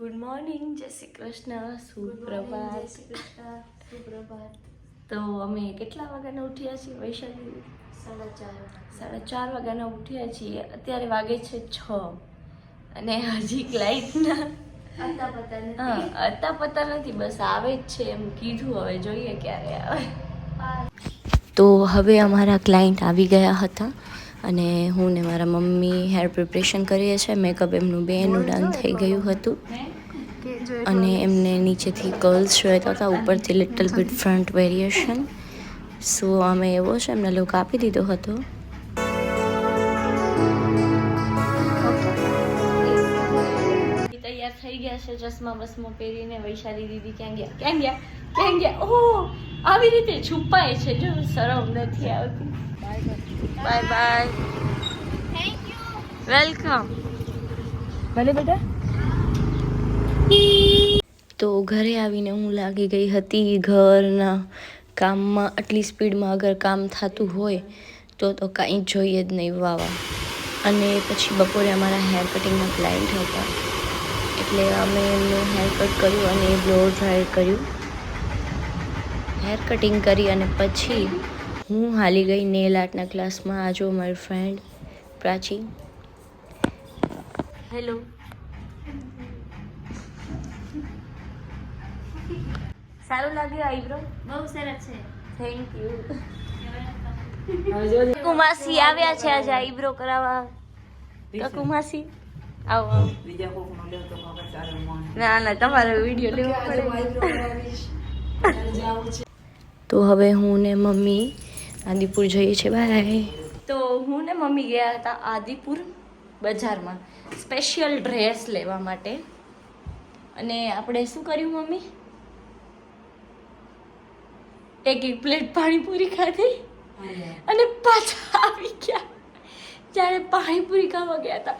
Good morning જય શ્રી કૃષ્ણ સુપ્રભાત. સુપ્રભાત. તો અમે કેટલા વાગ્યાના ઉઠ્યા છીએ વૈશાલી? સાડા ચાર સાડા ચાર વાગ્યાના ઉઠ્યા છીએ અત્યારે વાગે છે છ. અને હજી ક્લાઇન્ટના હા અતા પતા નથી બસ આવે જ છે એમ કીધું હવે જોઈએ ક્યારે આવે. તો હવે અમારા ક્લાયન્ટ આવી ગયા હતા અને હું ને મારા મમ્મી હેર પ્રિપરેશન કરીએ છીએ મેકઅપ એમનું બેનું ડન થઈ ગયું હતું. અને એમને નીચેથી કર્લ્સ જોઈતા હતા ઉપરથી little bit front variation so અમે એવો છે એમને લુક આપી દીધો હતો. તૈયાર થઈ ગયા છે ચશ્મા બસમાં પહેરીને વૈશાલી દીદી ક્યાં ગયા? ક્યાં ગયા? ક્યાં ગયા? ઓહ! આવી રીતે છુપાય છે જો શરમ નથી આવતી. બાય બાય વેલકમ ભલે બેટા. તો ઘરે આવીને હું લાગી ગઈ હતી ઘરના કામમાં. આટલી સ્પીડમાં અગર કામ થતું હોય તો તો કાંઈ જોઈએ જ નહીં વાવા. અને પછી બપોરે અમારા હેર કટિંગના ક્લાયન્ટ હતા. એટલે અમે એમનું હેર કટ કર્યું અને એ બ્લો ડ્રાય કર્યું. હેર કટિંગ કરી અને પછી હું હાલી ગઈ નેલ આર્ટના ક્લાસમાં આજો મારી ફ્રેન્ડ પ્રાચી. હેલો સારું લાગ્યું આઈબ્રો? બહુ સરસ છે. થેન્ક યુ કુમાસી આવ્યા છે આજે આઈબ્રો કરાવવા. કુમાસી આવો. આવો. ના ના તમારો વીડિયો લેવો પડે. તો હવે હું ને મમ્મી આદિપુર જઈએ છીએ બાય તો હું ને મમ્મી ગયા હતા આદિપુર બજારમાં સ્પેશિયલ ડ્રેસ લેવા માટે. અને આપણે શું કર્યું મમ્મી? એક એક પ્લેટ પાણીપુરી ખાધી અને પાછા આવી ગયા. જ્યારે પાણીપુરી ખાવા ગયા હતા.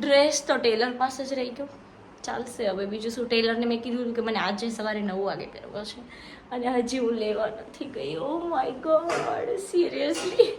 ડ્રેસ તો ટેલર પાસે જ રહી ગયો. ચાલશે હવે બીજું શું? ટેલરને મેં કીધું કે મને આજે સવારે નવ વાગે પહેરવો છે. અને હજી હું લેવા નથી ગઈ. Oh my God seriously